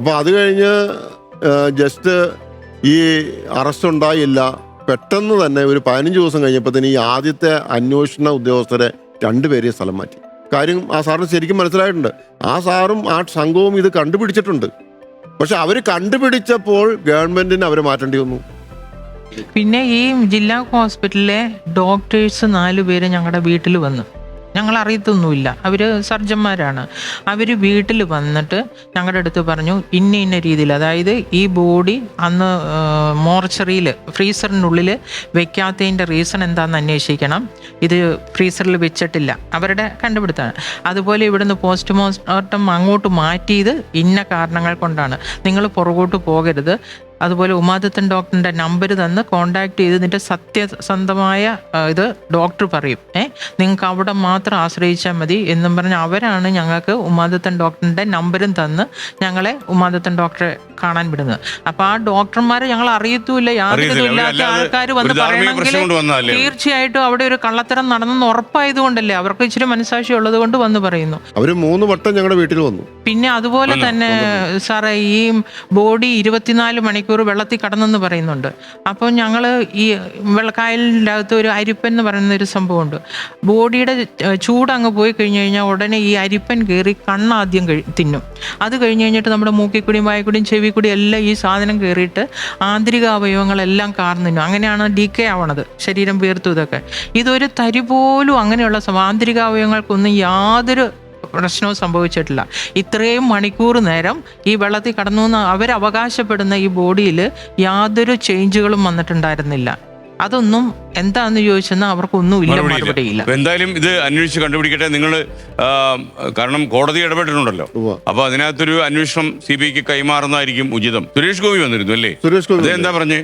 അപ്പോൾ അത് കഴിഞ്ഞ് ജസ്റ്റ് ഈ അറസ്റ്റ് ഉണ്ടായില്ല. പെട്ടെന്ന് തന്നെ ഒരു പതിനഞ്ച് ദിവസം കഴിഞ്ഞപ്പോൾ തന്നെ ഈ ആദ്യത്തെ അന്വേഷണ ഉദ്യോഗസ്ഥരെ രണ്ടുപേരെയും സ്ഥലം മാറ്റി. കാര്യം ആ സാറിന് ശരിക്കും മനസ്സിലായിട്ടുണ്ട്. ആ സാറും ആ സംഘവും ഇത് കണ്ടുപിടിച്ചിട്ടുണ്ട്. പക്ഷെ അവർ കണ്ടുപിടിച്ചപ്പോൾ ഗവൺമെന്റിന് അവരെ മാറ്റേണ്ടി വന്നു. പിന്നെ ഈ ജില്ലാ ഹോസ്പിറ്റലിലെ ഡോക്ടേഴ്സ് നാല് പേര് ഞങ്ങളുടെ വീട്ടിൽ വന്നു. ഞങ്ങൾ അറിയത്തൊന്നുമില്ല അവർ സർജന്മാരാണ്. അവർ വീട്ടിൽ വന്നിട്ട് ഞങ്ങളുടെ അടുത്ത് പറഞ്ഞു ഇന്ന ഇന്ന രീതിയിൽ അതായത് ഈ ബോഡി അന്ന് മോർച്ചറിയിൽ ഫ്രീസറിനുള്ളിൽ വെക്കാത്തതിന്റെ റീസൺ എന്താണെന്ന് അന്വേഷിക്കണം. ഇത് ഫ്രീസറിൽ വെച്ചിട്ടില്ല. അവരുടെ കണ്ടുപിടുത്തമാണ് അതുപോലെ ഇവിടുന്ന് പോസ്റ്റ് പോസ്റ്റ്മോർട്ടം അങ്ങോട്ട് മാറ്റിയത് ഇന്ന കാരണങ്ങൾ കൊണ്ടാണ്. നിങ്ങൾ പുറകോട്ട് പോകരുത്. അതുപോലെ ഉമാദത്തൻ ഡോക്ടറിന്റെ നമ്പർ തന്ന് കോണ്ടാക്ട് ചെയ്ത് നിന്റെ സത്യസന്ധമായ ഇത് ഡോക്ടർ പറയും. ഏ നിങ്ങൾക്ക് അവിടെ മാത്രം ആശ്രയിച്ചാൽ മതി എന്നും പറഞ്ഞ് അവരാണ് ഞങ്ങൾക്ക് ഉമാദത്തൻ ഡോക്ടറിന്റെ നമ്പരും തന്ന് ഞങ്ങളെ ഉമാദത്തൻ ഡോക്ടറെ കാണാൻ വിടുന്നത്. അപ്പോൾ ആ ഡോക്ടർമാരെ ഞങ്ങൾ അറിയത്തുമില്ല. യാതൊരു ഇല്ലാത്ത ആൾക്കാർ വന്ന് പറയണമെങ്കിൽ തീർച്ചയായിട്ടും അവിടെ ഒരു കള്ളത്തരം നടന്നെന്ന് ഉറപ്പായതുകൊണ്ടല്ലേ? അവർക്ക് ഇച്ചിരി മനസാക്ഷി ഉള്ളത് കൊണ്ട് വന്ന് പറയുന്നു. അവർ മൂന്ന് വട്ടം ഞങ്ങളുടെ വീട്ടിൽ വന്നു. പിന്നെ അതുപോലെ തന്നെ സാറേ ഈ ബോഡി ഇരുപത്തിനാല് മണിക്കൂർ വെള്ളത്തിൽ കടന്നെന്ന് പറയുന്നുണ്ട്. അപ്പോൾ ഞങ്ങൾ ഈ വെള്ളക്കായലിന്റെ അകത്ത് ഒരു അരിപ്പൻ എന്ന് പറയുന്ന ഒരു സംഭവമുണ്ട്. ബോഡിയുടെ ചൂട് അങ്ങ് പോയി കഴിഞ്ഞ് കഴിഞ്ഞാൽ ഉടനെ ഈ അരിപ്പൻ കയറി കണ്ണാദ്യം കഴി തിന്നും. അത് കഴിഞ്ഞ് കഴിഞ്ഞിട്ട് നമ്മുടെ മൂക്കിക്കുടിയും വായക്കൂടിയും ചെവിക്കൂടിയും എല്ലാം ഈ സാധനം കയറിയിട്ട് ആന്തരിക അവയവങ്ങളെല്ലാം കാർന്നു തിന്നും. അങ്ങനെയാണ് ഡി കെ ആവണത് ശരീരം വീർത്തു ഇതൊക്കെ. ഇതൊരു തരി പോലും അങ്ങനെയുള്ള ആന്തരിക അവയവങ്ങൾക്കൊന്നും യാതൊരു പ്രശ്നവും സംഭവിച്ചിട്ടില്ല. ഇത്രയും മണിക്കൂർ നേരം ഈ വെള്ളത്തിൽ കടന്നു എന്ന് അവരവകാശപ്പെടുന്ന ഈ ബോഡിയിൽ യാതൊരു ചേഞ്ചുകളും വന്നിട്ടുണ്ടായിരുന്നില്ല. അതൊന്നും എന്താന്ന് ചോദിച്ചെന്നാൽ അവർക്കൊന്നും ഇല്ല. മറുപടിയില്ല. എന്തായാലും ഇത് അന്വേഷിച്ച് കണ്ടുപിടിക്കട്ടെ. നിങ്ങൾ കാരണം കോടതി ഇടപെട്ടിട്ടുണ്ടല്ലോ. അപ്പൊ അതിനകത്തൊരു അന്വേഷണം സി ബി ഐക്ക് കൈമാറുന്നതായിരിക്കും ഉചിതം. സുരേഷ് ഗോപി വന്നിരുന്നു അല്ലേ? സുരേഷ് ഗോപി എന്താ പറഞ്ഞേ?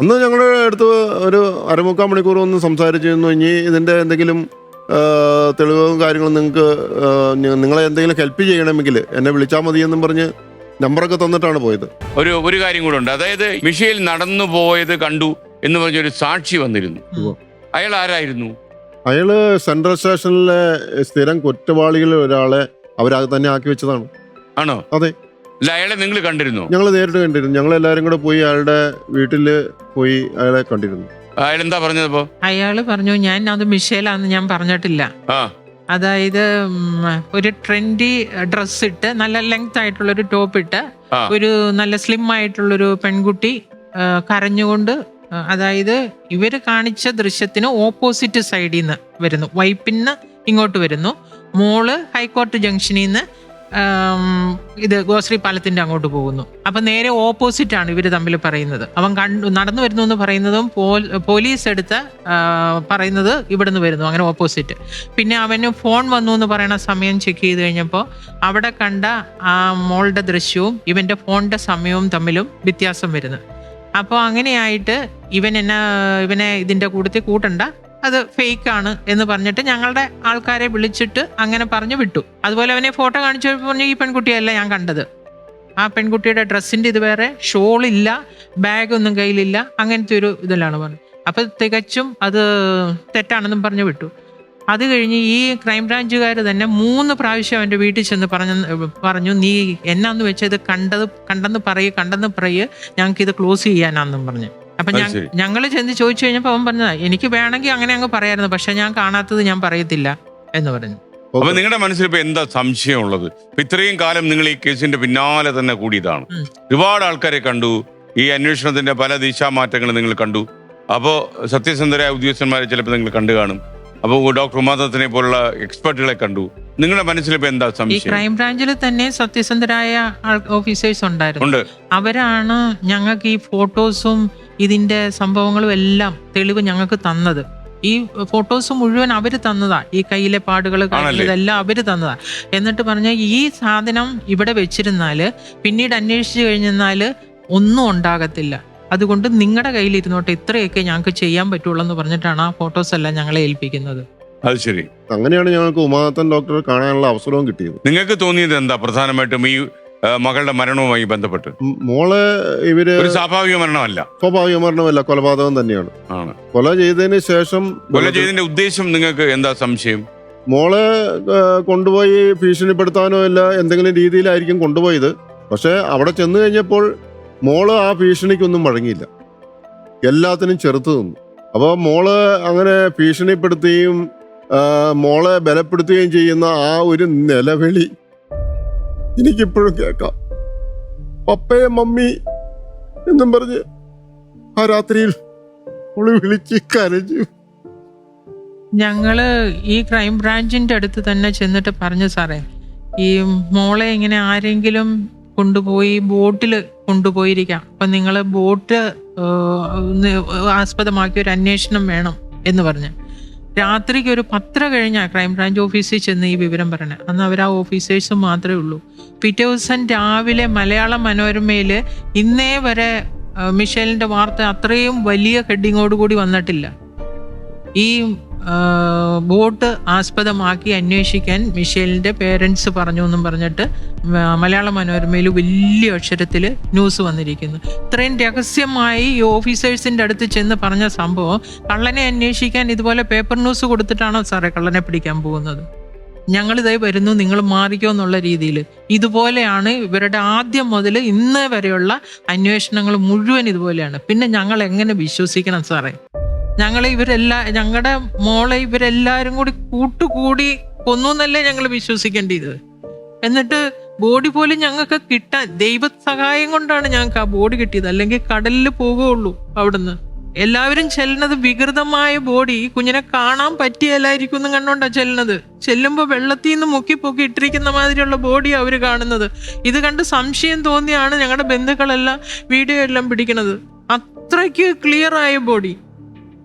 അന്ന് ഞങ്ങളുടെ അടുത്ത് ഒരു അരമുക്കാൽ മണിക്കൂർ ഒന്ന് സംസാരിച്ചിരുന്നു. ഇനി ഇതിന്റെ എന്തെങ്കിലും തെളിവും കാര്യങ്ങളും നിങ്ങൾക്ക് നിങ്ങളെ എന്തെങ്കിലും ഹെൽപ്പ് ചെയ്യണമെങ്കിൽ എന്നെ വിളിച്ചാൽ മതി എന്നും പറഞ്ഞ് നമ്പറൊക്കെ തന്നിട്ടാണ് പോയത്. ഒരു ഒരു കാര്യം കൂടെ ഉണ്ട്. അതായത് മിഷേൽ നടന്നു പോയത് കണ്ടു എന്ന് പറഞ്ഞൊരു സാക്ഷി വന്നിരുന്നു. അയാൾ ആരായിരുന്നു? അയാൾ സെൻട്രൽ സ്റ്റേഷനിലെ സ്ഥിരം കുറ്റവാളികളിൽ ഒരാളെ അവരത് തന്നെ ആക്കി വെച്ചതാണ്. ആണോ? അതെ. അല്ല അയാളെ നിങ്ങൾ കണ്ടിരുന്നു? ഞങ്ങൾ നേരിട്ട് കണ്ടിരുന്നു. ഞങ്ങൾ എല്ലാവരും കൂടെ പോയി അയാളുടെ വീട്ടിൽ പോയി അയാളെ കണ്ടിരുന്നു. അയാൾ പറഞ്ഞത് അയാൾ പറഞ്ഞു ഞാൻ അത് മിഷേലാന്ന് ഞാൻ പറഞ്ഞിട്ടില്ല. ആ. അതായത് ഉം, ഒരു ട്രെൻഡി ഡ്രസ് ഇട്ട് നല്ല ലെങ്ത് ആയിട്ടുള്ള ഒരു ടോപ്പ് ഇട്ട് ആ. ഒരു നല്ല സ്ലിം ആയിട്ടുള്ളൊരു പെൺകുട്ടി ആ, കരഞ്ഞുകൊണ്ട് ആ, അതായത് ഇവർ കാണിച്ച ദൃശ്യത്തിന് ഓപ്പോസിറ്റ് സൈഡിൽ നിന്ന് വരുന്നു. വൈപ്പിന്ന് ഇങ്ങോട്ട് വരുന്നു. മോൾ ഹൈക്കോർട്ട് ജംഗ്ഷനിൽ നിന്ന് ഇത് ഗോശ്രീ പാലത്തിന്റെ അങ്ങോട്ട് പോകുന്നു. അപ്പൊ നേരെ ഓപ്പോസിറ്റ് ആണ് ഇവർ തമ്മിൽ പറയുന്നത്. അവൻ കണ്ടു നടന്നു വരുന്നു എന്ന് പറയുന്നതും പോലീസ് എടുത്ത് പറയുന്നത് പറയുന്നത് ഇവിടുന്ന് വരുന്നു അങ്ങനെ ഓപ്പോസിറ്റ് പിന്നെ അവന് ഫോൺ വന്നു എന്ന് പറയുന്ന സമയം ചെക്ക് ചെയ്ത് കഴിഞ്ഞപ്പോൾ അവിടെ കണ്ട ആ മോളുടെ ദൃശ്യവും ഇവന്റെ ഫോണിന്റെ സമയവും തമ്മിലും വ്യത്യാസം വരുന്നു. അപ്പോൾ അങ്ങനെയായിട്ട് ഇവൻ എന്നെ ഇവനെ ഇതിന്റെ കൂട്ടത്തിൽ കൂട്ടണ്ട അത് ഫേക്ക് ആണ് എന്ന് പറഞ്ഞിട്ട് ഞങ്ങളുടെ ആൾക്കാരെ വിളിച്ചിട്ട് അങ്ങനെ പറഞ്ഞു വിട്ടു. അതുപോലെ അവനെ ഫോട്ടോ കാണിച്ചു പറഞ്ഞു ഈ പെൺകുട്ടിയല്ല ഞാൻ കണ്ടത്. ആ പെൺകുട്ടിയുടെ ഡ്രസ്സിന്റെ ഇത് വേറെ ഷോളില്ല ബാഗൊന്നും കയ്യിലില്ല അങ്ങനത്തെ ഒരു ഇതിലാണ് പറഞ്ഞത്. അപ്പം തികച്ചും അത് തെറ്റാണെന്നും പറഞ്ഞു വിട്ടു. അത് കഴിഞ്ഞ് ഈ ക്രൈംബ്രാഞ്ചുകാർ തന്നെ മൂന്ന് പ്രാവശ്യം അവന്റെ വീട്ടിൽ ചെന്ന് പറഞ്ഞു പറഞ്ഞു നീ എന്നാന്ന് വെച്ചാൽ ഇത് കണ്ടത് കണ്ടെന്ന് പറയ് കണ്ടെന്ന് പറയ് ഞങ്ങൾക്ക് ഇത് ക്ലോസ് ചെയ്യാനാന്നും പറഞ്ഞു. അപ്പൊ ഞാൻ ഞങ്ങൾ ചെന്ന് ചോദിച്ചു കഴിഞ്ഞപ്പോൾ അവൻ പറഞ്ഞതാ എനിക്ക് വേണമെങ്കിൽ അങ്ങനെ അങ്ങ് പറയായിരുന്നു പക്ഷെ ഞാൻ കാണാത്തത് ഞാൻ പറയത്തില്ല എന്ന് പറഞ്ഞു. അപ്പൊ നിങ്ങളുടെ മനസ്സിൽ ഇപ്പൊ എന്താ സംശയം ഉള്ളത്? ഇപ്പൊ ഇത്രയും കാലം നിങ്ങൾ ഈ കേസിന്റെ പിന്നാലെ തന്നെ കൂടിയതാണ്. ഒരുപാട് ആൾക്കാരെ കണ്ടു ഈ അന്വേഷണത്തിന്റെ പല ദിശാമാറ്റങ്ങൾ നിങ്ങൾ കണ്ടു. അപ്പോ സത്യസന്ധരായ ഉദ്യോഗസ്ഥന്മാരെ ചിലപ്പോൾ നിങ്ങൾ കണ്ടു കാണും. അപ്പോൾ ഡോക്ടർ ഉമാദത്തിനെ പോലുള്ള എക്സ്പെർട്ടുകളെ കണ്ടു. നിങ്ങളുടെ മനസ്സിൽ ഇപ്പൊ എന്താ സംശയം? ഈ ക്രൈം ക്രൈംബ്രാഞ്ചിൽ തന്നെ സത്യസന്ധരായ ഓഫീസേഴ്സ് ഉണ്ടായിരുന്നു. ഉണ്ട്. അവരാണ് ഞങ്ങൾക്ക് ഈ ഫോട്ടോസും ഇതിന്റെ സംഭവങ്ങളും എല്ലാം തെളിവ് ഞങ്ങൾക്ക് തന്നത്. ഈ ഫോട്ടോസ് മുഴുവൻ അവർ തന്നതാ. ഈ കയ്യിലെ പാടുകൾ ഇതെല്ലാം അവർ തന്നതാ. എന്നിട്ട് പറഞ്ഞ ഈ സാധനം ഇവിടെ വെച്ചിരുന്നാൽ പിന്നീട് അന്വേഷിച്ചു കഴിഞ്ഞാൽ ഒന്നും ഉണ്ടാകത്തില്ല. അതുകൊണ്ട് നിങ്ങളുടെ കയ്യിലിരുന്നോട്ടെ ഇത്രയൊക്കെ ഞങ്ങൾക്ക് ചെയ്യാൻ പറ്റുള്ളൂ എന്ന് പറഞ്ഞിട്ടാണ് ആ ഫോട്ടോസ് എല്ലാം ഞങ്ങളെ ഏൽപ്പിക്കുന്നത്. അത് ശരി. അങ്ങനെയാണ് ഞങ്ങൾക്ക് ഉമാനത്തൻ ഡോക്ടറെ കാണാനുള്ള അവസരവും കിട്ടിയത്. നിങ്ങൾക്ക് തോന്നിയത് എന്താ? പ്രധാനമായിട്ടും ഈ മകളുടെ മരണവുമായി ബന്ധപ്പെട്ട്. മോൾ ഇവർ ഒരു സ്വാഭാവിക മരണമല്ല. സ്വാഭാവിക മരണമല്ല കൊലപാതകം തന്നെയാണ്. ആണ്. കൊല ചെയ്തതിന് ശേഷം കൊല ചെയ്തതിന്റെ ഉദ്ദേശം നിങ്ങൾക്ക് എന്താ സംശയം? മോളെ കൊണ്ടുപോയി ഭീഷണിപ്പെടുത്താനോ അല്ല എന്തെങ്കിലും രീതിയിലായിരിക്കും കൊണ്ടുപോയത്. പക്ഷെ അവിടെ ചെന്ന് കഴിഞ്ഞപ്പോൾ മോൾ ആ ഭീഷണിക്കൊന്നും വഴങ്ങിയില്ല. എല്ലാത്തിനും ചെറുത്ത് നിന്നു. അപ്പോൾ മോൾ അങ്ങനെ ഭീഷണിപ്പെടുത്തുകയും മോളെ ബലപ്പെടുത്തുകയും ചെയ്യുന്ന ആ ഒരു നിലവിളി എനിക്കിപ്പോഴും കേൾക്കാം. പപ്പയെ മമ്മി എന്നും പറഞ്ഞ് ആ രാത്രിയിൽ മോൾ വിളിച്ച് കരഞ്ഞു. ഞങ്ങൾ ഈ ക്രൈം ബ്രാഞ്ചിന്റെ അടുത്ത് തന്നെ ചെന്നിട്ട് പറഞ്ഞു സാറേ ഈ മോളെ ഇങ്ങനെ ആരെങ്കിലും കൊണ്ടുപോയി ബോട്ടിൽ കൊണ്ടുപോയിരിക്കാം. അപ്പൊ നിങ്ങൾ ബോട്ട് ആസ്പദമാക്കി ഒരു അന്വേഷണം വേണം എന്ന് പറഞ്ഞ്. രാത്രിക്ക് ഒരു പത്ര കഴിഞ്ഞാൽ ക്രൈം ബ്രാഞ്ച് ഓഫീസിൽ ചെന്ന് ഈ വിവരം പറഞ്ഞത് അന്ന് അവർ ആ ഓഫീസേഴ്സ് മാത്രമേ ഉള്ളൂ. പിറ്റേ ദിവസം രാവിലെ മലയാള മനോരമയിൽ ഇന്നേ വരെ മിഷേലിന്റെ വാർത്ത അത്രയും വലിയ ഹെഡിങ്ങോടുകൂടി വന്നിട്ടില്ല. ഈ ബോട്ട് ആസ്പദമാക്കി അന്വേഷിക്കാൻ മിഷേലിന്റെ പേരൻസ് പറഞ്ഞു എന്നും പറഞ്ഞിട്ട് മലയാള മനോരമയിൽ വലിയ അക്ഷരത്തിൽ ന്യൂസ് വന്നിരിക്കുന്നു. ഇത്രയും രഹസ്യമായി ഈ ഓഫീസേഴ്സിന്റെ അടുത്ത് ചെന്ന് പറഞ്ഞ സംഭവം കള്ളനെ അന്വേഷിക്കാൻ ഇതുപോലെ പേപ്പർ ന്യൂസ് കൊടുത്തിട്ടാണോ സാറേ കള്ളനെ പിടിക്കാൻ പോകുന്നത്? ഞങ്ങൾ ഇതേ വരുന്നു നിങ്ങൾ മാറിക്കോ എന്നുള്ള രീതിയിൽ. ഇതുപോലെയാണ് ഇവരുടെ ആദ്യം മുതൽ ഇന്ന് വരെയുള്ള അന്വേഷണങ്ങൾ മുഴുവൻ ഇതുപോലെയാണ്. പിന്നെ ഞങ്ങൾ എങ്ങനെ വിശ്വസിക്കണം സാറേ? ഞങ്ങളെ ഇവരെല്ലാ ഞങ്ങളുടെ മോളെ ഇവരെല്ലാരും കൂടി കൂട്ടുകൂടി കൊന്നു എന്നല്ലേ ഞങ്ങൾ വിശ്വസിക്കേണ്ടത് എന്നിട്ട് ബോഡി പോലും ഞങ്ങൾക്ക് കിട്ടാൻ ദൈവ സഹായം കൊണ്ടാണ് ഞങ്ങൾക്ക് ആ ബോഡി കിട്ടിയത്. അല്ലെങ്കിൽ കടലിൽ പോകുകയുള്ളൂ അവിടുന്ന്. എല്ലാവരും ചെല്ലുന്നത് വികൃതമായ ബോഡി. കുഞ്ഞിനെ കാണാൻ പറ്റിയല്ലായിരിക്കും എന്ന് കണ്ടോണ്ടാ ചെല്ലുന്നത്. ചെല്ലുമ്പോൾ വെള്ളത്തിൽ നിന്ന് മുക്കി പൊക്കി ഇട്ടിരിക്കുന്ന മാതിരിയുള്ള ബോഡി അവർ കാണുന്നത്. ഇത് കണ്ട് സംശയം തോന്നിയാണ് ഞങ്ങളുടെ ബന്ധുക്കളെല്ലാം വീഡിയോ എല്ലാം പിടിക്കുന്നത് അത്രയ്ക്ക് ക്ലിയർ ആയ ബോഡി.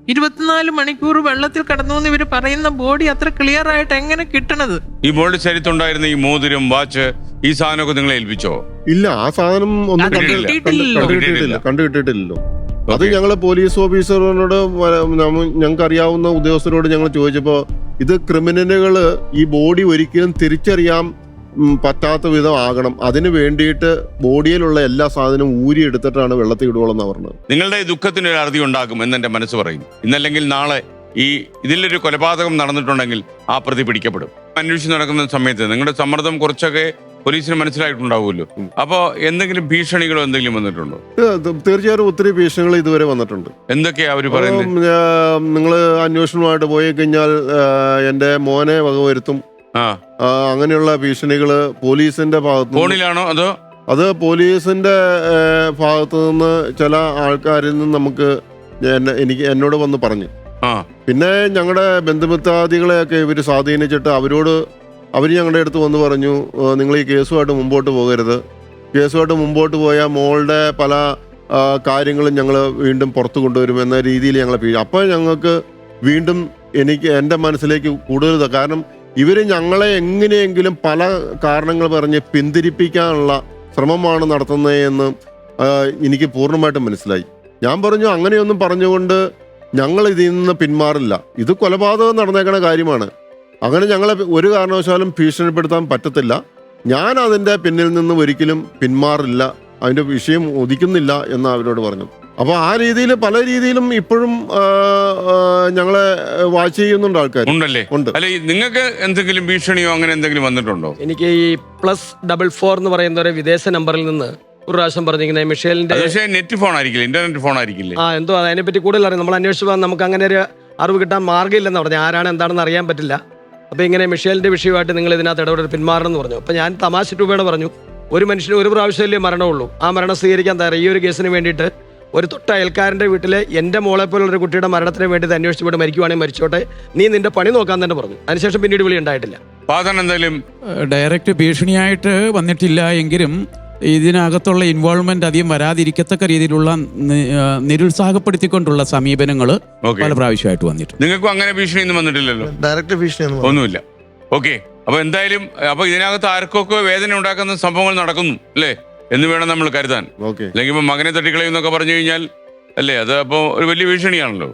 ഇരുപത്തിനാല് മണിക്കൂർ വെള്ളത്തിൽ കടന്നു എന്ന് ഇവർ പറയുന്ന ബോഡി അത്ര ക്ലിയർ ആയിട്ട് എങ്ങനെ കിട്ടണത്? ഈ ബോഡി ശരീരത്തുണ്ടായിരുന്ന ഈ മോതിരം വാച്ച് ഈ സാധനമൊക്കെ നിങ്ങളെ ഏൽപ്പിച്ചോ? ഇല്ല ആ സാധനം ഒന്നും അത് കണ്ടു കിട്ടിയിട്ടില്ലല്ലോ. കണ്ടു കിട്ടിയിട്ടില്ല. കണ്ടു കിട്ടിയിട്ടില്ലല്ലോ അത് ഞങ്ങൾ ഞങ്ങൾ പോലീസ് ഓഫീസറിനോട് ഞങ്ങൾക്ക് അറിയാവുന്ന ഉദ്യോഗസ്ഥരോട് ഞങ്ങൾ ചോദിച്ചപ്പോ ഇത് ക്രിമിനലുകൾ ഈ ബോഡി ഒരിക്കലും തിരിച്ചറിയാൻ ഉം, പറ്റാത്ത വിധം ആകണം. അതിന് വേണ്ടിയിട്ട് ബോഡിയിലുള്ള എല്ലാ സാധനവും ഊരി എടുത്തിട്ടാണ് വെള്ളത്തിൽ ഇടുവോളെന്ന് പറഞ്ഞത്. നിങ്ങളുടെ ഈ ദുഃഖത്തിന് ഒരു അറുതി ഉണ്ടാകും എന്ന് എന്റെ മനസ്സ് പറയും. ഇന്നല്ലെങ്കിൽ നാളെ ഈ ഇതിലൊരു കൊലപാതകം നടന്നിട്ടുണ്ടെങ്കിൽ ആ പ്രതി പിടിക്കപ്പെടും. അന്വേഷിച്ച് നടക്കുന്ന സമയത്ത് നിങ്ങളുടെ സമ്മർദ്ദം കുറച്ചൊക്കെ പോലീസിന് മനസ്സിലായിട്ടുണ്ടാവുമല്ലോ. അപ്പോൾ അപ്പോ എന്തെങ്കിലും ഭീഷണികളോ എന്തെങ്കിലും വന്നിട്ടുണ്ടോ? തീർച്ചയായിട്ടും തീർച്ചയായും ഒത്തിരി ഭീഷണികൾ ഇതുവരെ വന്നിട്ടുണ്ട്. എന്തൊക്കെയാ അവർ പറയുന്നത്? നിങ്ങൾ അന്വേഷണമായിട്ട് പോയി കഴിഞ്ഞാൽ എന്റെ എന്റെ മോനെ വകവരുത്തും. അങ്ങനെയുള്ള ഭീഷണികൾ പോലീസിന്റെ ഭാഗത്ത് ഫോണിലാണോ അതോ? അത് പോലീസിന്റെ ഭാഗത്തു നിന്ന് ചില ആൾക്കാരിൽ നിന്ന് നമുക്ക് എനിക്ക് എന്നോട് വന്ന് പറഞ്ഞു. ആ. പിന്നെ ഞങ്ങളുടെ ബന്ധുമിത്രാദികളെയൊക്കെ ഇവർ സ്വാധീനിച്ചിട്ട് അവരോട് അവർ ഞങ്ങളുടെ അടുത്ത് വന്ന് പറഞ്ഞു നിങ്ങൾ ഈ കേസുമായിട്ട് മുമ്പോട്ട് പോകരുത്. കേസുമായിട്ട് മുമ്പോട്ട് പോയാൽ മോളുടെ പല കാര്യങ്ങളും ഞങ്ങൾ വീണ്ടും പുറത്തു കൊണ്ടുവരും എന്ന രീതിയിൽ ഞങ്ങളെ അപ്പോൾ ഞങ്ങൾക്ക് വീണ്ടും എനിക്ക് എന്റെ മനസ്സിലേക്ക് കൂടുതൽ കാരണം ഇവർ ഞങ്ങളെ എങ്ങനെയെങ്കിലും പല കാരണങ്ങൾ പറഞ്ഞ് പിന്തിരിപ്പിക്കാനുള്ള ശ്രമമാണ് നടത്തുന്നതെന്ന് എനിക്ക് പൂർണമായിട്ടും മനസ്സിലായി. ഞാൻ പറഞ്ഞു അങ്ങനെയൊന്നും പറഞ്ഞുകൊണ്ട് ഞങ്ങൾ ഇതിൽ നിന്ന് പിന്മാറില്ല. ഇത് കൊലപാതകം നടന്നേക്കണ കാര്യമാണ്. അങ്ങനെ ഞങ്ങളെ ഒരു കാരണവശാലും ഭീഷണിപ്പെടുത്താൻ പറ്റത്തില്ല. ഞാൻ അതിന്റെ പിന്നിൽ നിന്ന് ഒരിക്കലും പിന്മാറില്ല. അതിന്റെ വിഷയം ഒതിക്കുന്നില്ല എന്ന് അവരോട് പറഞ്ഞു. അപ്പോൾ ആ രീതിയിൽ പല രീതിയിലും ഇപ്പോഴും ഞങ്ങളെ വാച്ച് ചെയ്യുന്നുണ്ട് ആൾക്കാർ ഉണ്ടല്ലേ? ഉണ്ട്. അല്ലെ നിങ്ങൾക്ക് എന്തെങ്കിലും ഭീഷണിയോ അങ്ങനെ എന്തെങ്കിലും വന്നിട്ടുണ്ടോ? എനിക്ക് ഈ പ്ലസ് ഡബിൾ ഫോർ എന്ന് പറയുന്ന ഒരു വിദേശ നമ്പറിൽ നിന്ന് ഒരു പ്രാവശ്യം പറഞ്ഞിരിക്കുന്നത് മിഷേലിന്റെ പക്ഷേ നെറ്റ് ഫോൺ ആയിരിക്കില്ല? ഇന്റർനെറ്റ് ഫോൺ ആയിരിക്കില്ല? ആ എന്തോ അതിനെ പറ്റി കൂടുതൽ അറിയാം. നമ്മൾ അന്വേഷിച്ചു നമുക്ക് അങ്ങനെ ഒരു അറിവ് കിട്ടാൻ മാർഗമില്ലെന്ന് പറഞ്ഞു. ആരാണ് എന്താണെന്ന് അറിയാൻ പറ്റില്ല. അപ്പോൾ ഇങ്ങനെ മിഷേലിന്റെ വിഷയമായിട്ട് നിങ്ങൾ ഇതിനകത്ത് ഇടപെടൽ പിന്മാറണം എന്ന് പറഞ്ഞു. അപ്പോൾ ഞാൻ തമാശ രൂപയുടെ പറഞ്ഞു. ഒരു മനുഷ്യന് ഒരു പ്രാവശ്യമല്ലേ മരണമുള്ളൂ. ആ മരണം സ്വീകരിക്കാൻ തയ്യാറ് ഈ ഒരു കേസിന് വേണ്ടിയിട്ട് ഒരു തൊട്ട അയൽക്കാരന്റെ വീട്ടിലെ എന്റെ മോളെ പോലുള്ള ഒരു കുട്ടിയുടെ മരണത്തിന് വേണ്ടി ഇത് അന്വേഷിച്ച് ഇവിടെ മരിക്കുവാണെങ്കിൽ മരിച്ചോട്ടെ. നീ നിന്റെ പണി നോക്കാൻ തന്നെ പറഞ്ഞു. അതിനുശേഷം പിന്നീട് വിളി ഉണ്ടായിട്ടില്ല. ഫാദർ എന്തെങ്കിലും ഡയറക്റ്റ് ഭീഷണിയായിട്ട് വന്നിട്ടില്ല എങ്കിലും ഇതിനകത്തുള്ള ഇൻവോൾവ്മെന്റ് അധികം വരാതിരിക്കത്തക്ക രീതിയിലുള്ള നിരുത്സാഹപ്പെടുത്തിക്കൊണ്ടുള്ള സമീപനങ്ങൾ പല പ്രാവശ്യമായിട്ട് വന്നിട്ടുണ്ട്. നിങ്ങൾക്കും അങ്ങനെ ഭീഷണിയൊന്നും വന്നിട്ടില്ലല്ലോ? ഡയറക്റ്റ് ഭീഷണി ഒന്നുമില്ല. ഓക്കെ. അപ്പൊ എന്തായാലും അപ്പൊ ഇതിനകത്ത് ആർക്കൊക്കെ വേദന ഉണ്ടാക്കുന്ന സംഭവങ്ങൾ നടക്കുന്നു അല്ലേ? എന്ന് വേണം നമ്മൾ കരുതാൻ. ഓക്കെ. അല്ലെങ്കിൽ ഇപ്പൊ മകനെ തട്ടിക്കളയും എന്നൊക്കെ പറഞ്ഞു കഴിഞ്ഞാൽ അല്ലേ അത് അപ്പോ ഒരു വലിയ ഭീഷണിയാണല്ലോ.